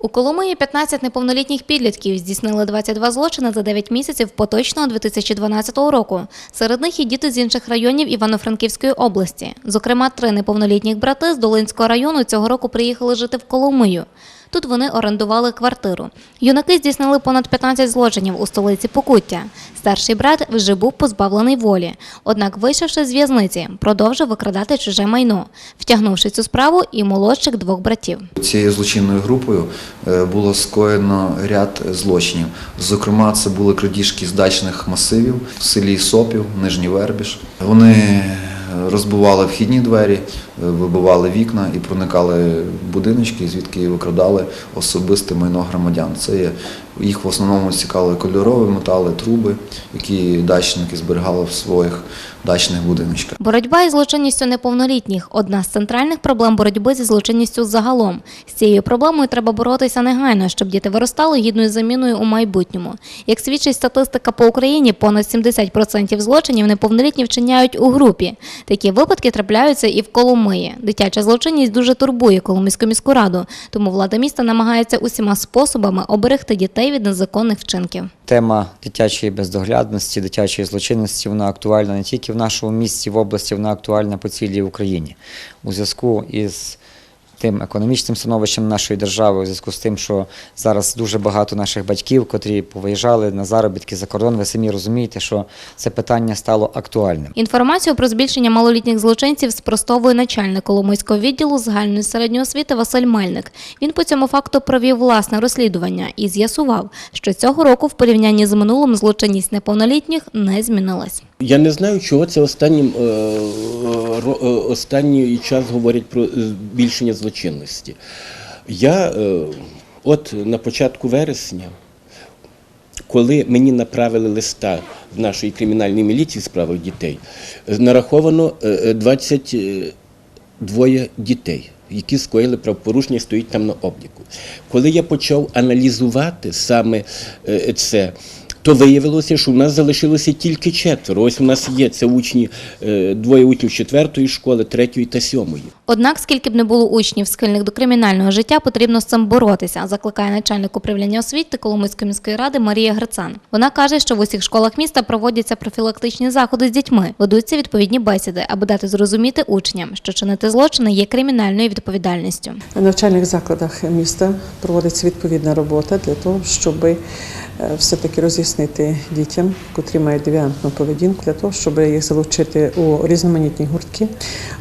У Коломиї 15 неповнолітніх підлітків здійснили 22 злочини за 9 місяців поточного 2012 року. Серед них і діти з інших районів Івано-Франківської області. Зокрема, три неповнолітніх брати з Долинського району цього року приїхали жити в Коломию. Тут вони орендували квартиру. Юнаки здійснили понад 15 злочинів у столиці Покуття. Старший брат вже був позбавлений волі. Однак, вийшовши з в'язниці, продовжив викрадати чуже майно, втягнувши цю справу і молодших двох братів. Цією злочинною групою е, було скоєно ряд злочинів. Зокрема, це були крадіжки з дачних масивів в селі Сопів, Нижній Вербіж. Вони розбивали вхідні двері, е, вибивали вікна і проникали в будиночки, звідки викрадали особисте майно громадян. Це є їх в основному цікавили кольорові метали, труби, які дачники зберігали в своїх дачних будиночках. Боротьба із злочинністю неповнолітніх одна з центральних проблем боротьби зі злочинністю загалом. З цією проблемою треба боротися негайно, щоб діти виростали гідною заміною у майбутньому. Як свідчить статистика по Україні, понад 70% злочинів неповнолітні вчиняють у групі. Такі випадки трапляються і в Коломиї. Дитяча злочинність дуже турбує Коломийську міську раду, тому влада міста намагається усіма способами оберегти дітей від незаконних вчинків. Тема дитячої бездоглядності, дитячої злочинності вона актуальна не тільки в нашому місті, в області, вона актуальна по цілій Україні. У зв'язку із тим економічним становищем нашої держави, у зв'язку з тим, що зараз дуже багато наших батьків, котрі повиїжджали на заробітки за кордон, ви самі розумієте, що це питання стало актуальним. Інформацію про збільшення малолітніх злочинців спростовує начальник Коломийського відділу загальної середньої освіти Василь Мельник. Він по цьому факту провів власне розслідування і з'ясував, що цього року в порівнянні з минулим злочинність неповнолітніх не змінилась. Я не знаю, чого це останнім, е, ро- е, останній час говорять про збільшення злочинності. Я е, от на початку вересня, коли мені направили листа в нашої кримінальної міліції справах дітей, е, нараховано е, е, 22 дітей. Які скоїли правопорушення, стоїть там на обліку. Коли я почав аналізувати саме е, це, то виявилося, що в нас залишилося тільки четверо. Ось у нас є це учні, е, двоє учнів четвертої школи, третьої та сьомої. Однак, скільки б не було учнів схильних до кримінального життя, потрібно з цим боротися, закликає начальник управління освіти Коломийської міської ради Марія Грицан. Вона каже, що в усіх школах міста проводяться профілактичні заходи з дітьми, ведуться відповідні бесіди, аби дати зрозуміти учням, що чинити злочини є кримінальною відповідальністю. В навчальних закладах міста проводиться відповідна робота для того, щоб е, все-таки роз'яснити дітям, котрі мають девіантну поведінку, для того, щоб їх залучити у різноманітні гуртки.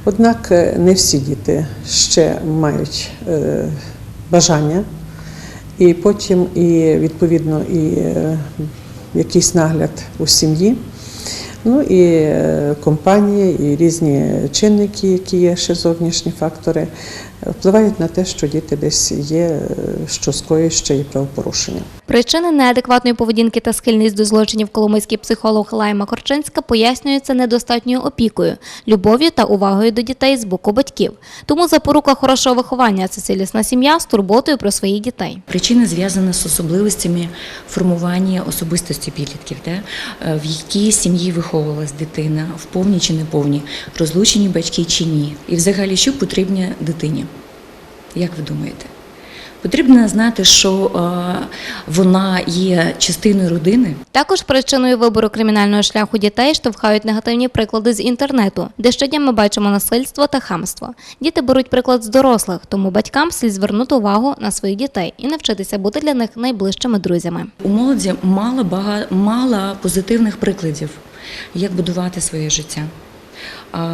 Однак е, не всі діти ще мають е, бажання, і потім і відповідно і е, якийсь нагляд у сім'ї. Ну і е, компанії, і різні чинники, які є ще зовнішні фактори, е, впливають на те, що діти десь є, е, що скоюють ще і правопорушення. Причини неадекватної поведінки та схильність до злочинів коломийський психолог Лайма Корчинська пояснюються недостатньою опікою, любов'ю та увагою до дітей з боку батьків. Тому запорука хорошого виховання це цілісна сім'я з турботою про своїх дітей. Причина зв'язана з особливостями формування особистості підлітків, де, е, в якій сім'ї виховувалась дитина, в повній чи не повній, розлучені батьки чи ні. І взагалі, що потрібно дитині? Як ви думаєте? Потрібно знати, що е, вона є частиною родини, Також причиною вибору кримінального шляху дітей штовхають негативні приклади з інтернету, де щодня ми бачимо насильство та хамство. Діти беруть приклад з дорослих, тому батькам слід звернути увагу на своїх дітей і навчитися бути для них найближчими друзями. У молоді мало, бага... мало позитивних прикладів, як будувати своє життя.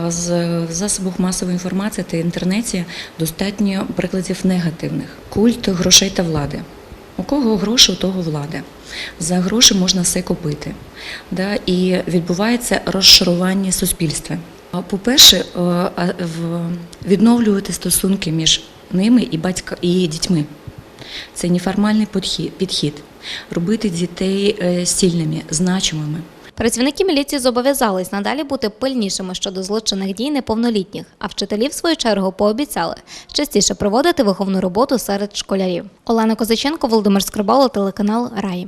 З в засобах масової інформації та інтернеті достатньо прикладів негативних. Культ грошей та влади. У кого гроші, у того влада. За гроші можна все купити. Да? І відбувається розшарування суспільства. По-перше, е, відновлювати стосунки між ними і батька і дітьми. Це неформальний підхід- підхід. Робити дітей е, сильними, значимими. Працівники міліції зобов'язались надалі бути пильнішими щодо злочинних дій неповнолітніх, а вчителі, в свою чергу, пообіцяли частіше проводити виховну роботу серед школярів. Олена Козаченко, Володимир Скрибало, телеканал Раї.